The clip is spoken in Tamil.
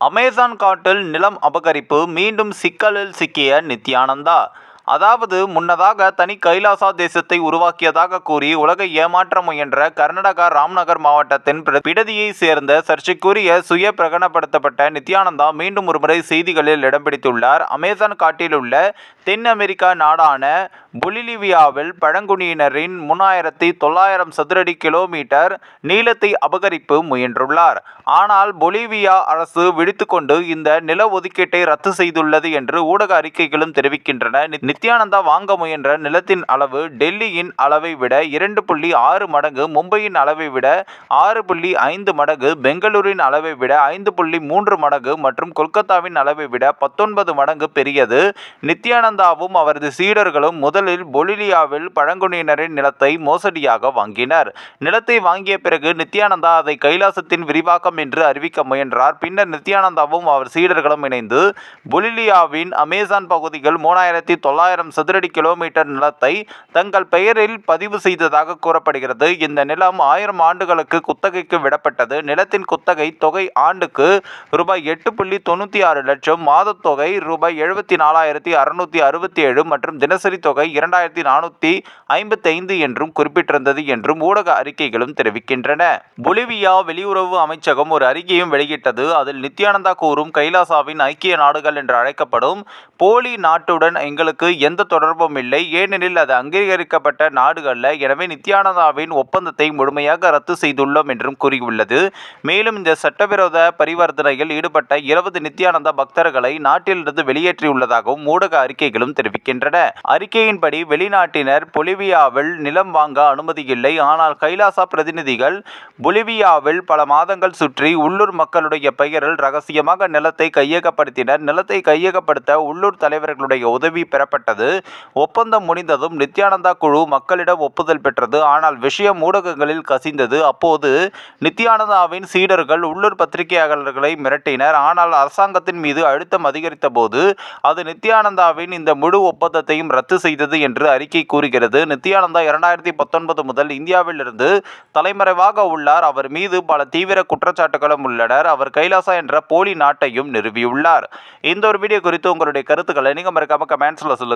அமேசான் காட்டில் நிலம் அபகரிப்பு மீண்டும் சிக்கலில் சிக்கிய நித்யானந்தா. அதாவது முன்னதாக தனி கைலாசா தேசத்தை உருவாக்கியதாக கூறி உலகை ஏமாற்ற முயன்ற கர்நாடகா ராம்நகர் மாவட்டத்தின் பிர- பிடதியை சேர்ந்த சர்ச்சைக்குரிய சுய பிரகடனப்படுத்தப்பட்ட நித்யானந்தா மீண்டும் ஒருமுறை செய்திகளில் இடம் பிடித்துள்ளார். அமேசான் காட்டில் உள்ள தென் அமெரிக்கா நாடான பொலிலிவியாவில் பழங்குடியினரின் மூணாயிரத்தி தொள்ளாயிரம் சதுரடி கிலோமீட்டர் நீளத்தை அபகரிப்பு முயன்றுள்ளார். ஆனால் பொலிவியா அரசு விடுத்துக்கொண்டு இந்த நில ஒதுக்கீட்டை ரத்து செய்துள்ளது என்று ஊடக அறிக்கைகளும் தெரிவிக்கின்றன. நித்யானந்தா வாங்க முயன்ற நிலத்தின் அளவு டெல்லியின் அளவை விட இரண்டு புள்ளி ஆறு மடங்கு மும்பையின் அளவை விட ஆறு புள்ளி ஐந்து மடங்கு பெங்களூரின் அளவை விட ஐந்து புள்ளி மூன்று மடங்கு மற்றும் கொல்கத்தாவின் அளவை விட பத்தொன்பது மடங்கு பெரியது. நித்யானந்தாவும் அவரது சீடர்களும் முதலில் பொலிலியாவில் பழங்குடியினரின் நிலத்தை மோசடியாக வாங்கினர். நிலத்தை வாங்கிய பிறகு நித்யானந்தா அதை கைலாசத்தின் விரிவாக்கம் என்று அறிவிக்க முயன்றார். பின்னர் நித்யானந்தாவும் அவர் சீடர்களும் இணைந்து பொலிலியாவின் அமேசான் பகுதிகள் மூணாயிரத்தி தொள்ளாயிரம் சதுரடி கிலோமீட்டர் நிலத்தை தங்கள் பெயரில் பதிவு செய்ததாக கூறப்படுகிறது. இந்த நிலம் ஆயிரம் ஆண்டுகளுக்கு குத்தகைக்கு விடப்பட்டது. நிலத்தின் குத்தகை தொகை ஆண்டுக்கு ரூபாய் எட்டு புள்ளி தொண்ணூற்றி ஆறு லட்சம் மாதத் தொகை ரூபாய் எழுபத்தி நாலாயிரத்தி அறுநூத்தி அறுபத்தி ஏழு மற்றும் தினசரி தொகை இரண்டாயிரத்தி நானூற்றி ஐம்பத்தைந்து என்றும் குறிப்பிட்டிருந்தது என்றும் ஊடக அறிக்கைகளும் தெரிவிக்கின்றன. பொலிவியா வெளியுறவு அமைச்சகம் ஒரு அறிக்கையும் வெளியிட்டது. அதில் நித்யானந்தா கூறும் கைலாசாவின் ஐக்கிய நாடுகள் என்று அழைக்கப்படும் போலி நாட்டுடன் எங்களுக்கு எந்த தொடர்பும் இல்லை. ஏனெனில் அது அங்கீகரிக்கப்பட்ட நாடுகள் எனவே நித்யானந்தாவின் ஒப்பந்தத்தை முழுமையாக ரத்து செய்துள்ளோம் என்றும் கூறியுள்ளது. மேலும் இந்த சட்டவிரோத பரிவர்த்தனையில் ஈடுபட்ட இருபது நித்யானந்தா பக்தர்களை நாட்டிலிருந்து வெளியேற்றியுள்ளதாகவும் ஊடக அறிக்கைகளும் தெரிவிக்கின்றன. அறிக்கையின்படி வெளிநாட்டினர் பொலிவியாவில் நிலம் வாங்க அனுமதி இல்லை. ஆனால் கைலாசா பிரதிநிதிகள் பொலிவியாவில் பல மாதங்கள் சுற்றி உள்ளூர் மக்களுடைய பெயரில் ரகசியமாக நிலத்தை கையகப்படுத்தினர். நிலத்தை கையகப்படுத்த உள்ளூர் தலைவர்களுடைய உதவி பெறப்பட்ட செய்யப்பட்டது ஒப்பந்தம் முடிந்ததும் நித்யானந்தா குழு மக்களிடம் ஒப்புதல் பெற்றது. ஆனால் விஷயம் ஊடகங்களில் கசிந்தது. அப்போது நித்யானந்தாவின் சீடர்கள் உள்ளூர் பத்திரிகையாளர்களை மிரட்டினர். ஆனால் அரசாங்கத்தின் மீது அழுத்தம் அதிகரித்த போது அது நித்யானந்தாவின் இந்த முழு ஒப்பந்தத்தையும் ரத்து செய்தது என்று அறிக்கை கூறுகிறது. நித்யானந்தா இரண்டாயிரத்தி பத்தொன்பது முதல் இந்தியாவிலிருந்து தலைமறைவாக உள்ளார். அவர் மீது பல தீவிர குற்றச்சாட்டுகளும் உள்ளனர். அவர் கைலாசா என்ற போலி நாட்டையும் நிறுவியுள்ளார். இந்த ஒரு வீடியோ குறித்து உங்களுடைய கருத்துக்களை நீங்கள் மறக்காம கமெண்ட்ஸில் சொல்லுங்கள்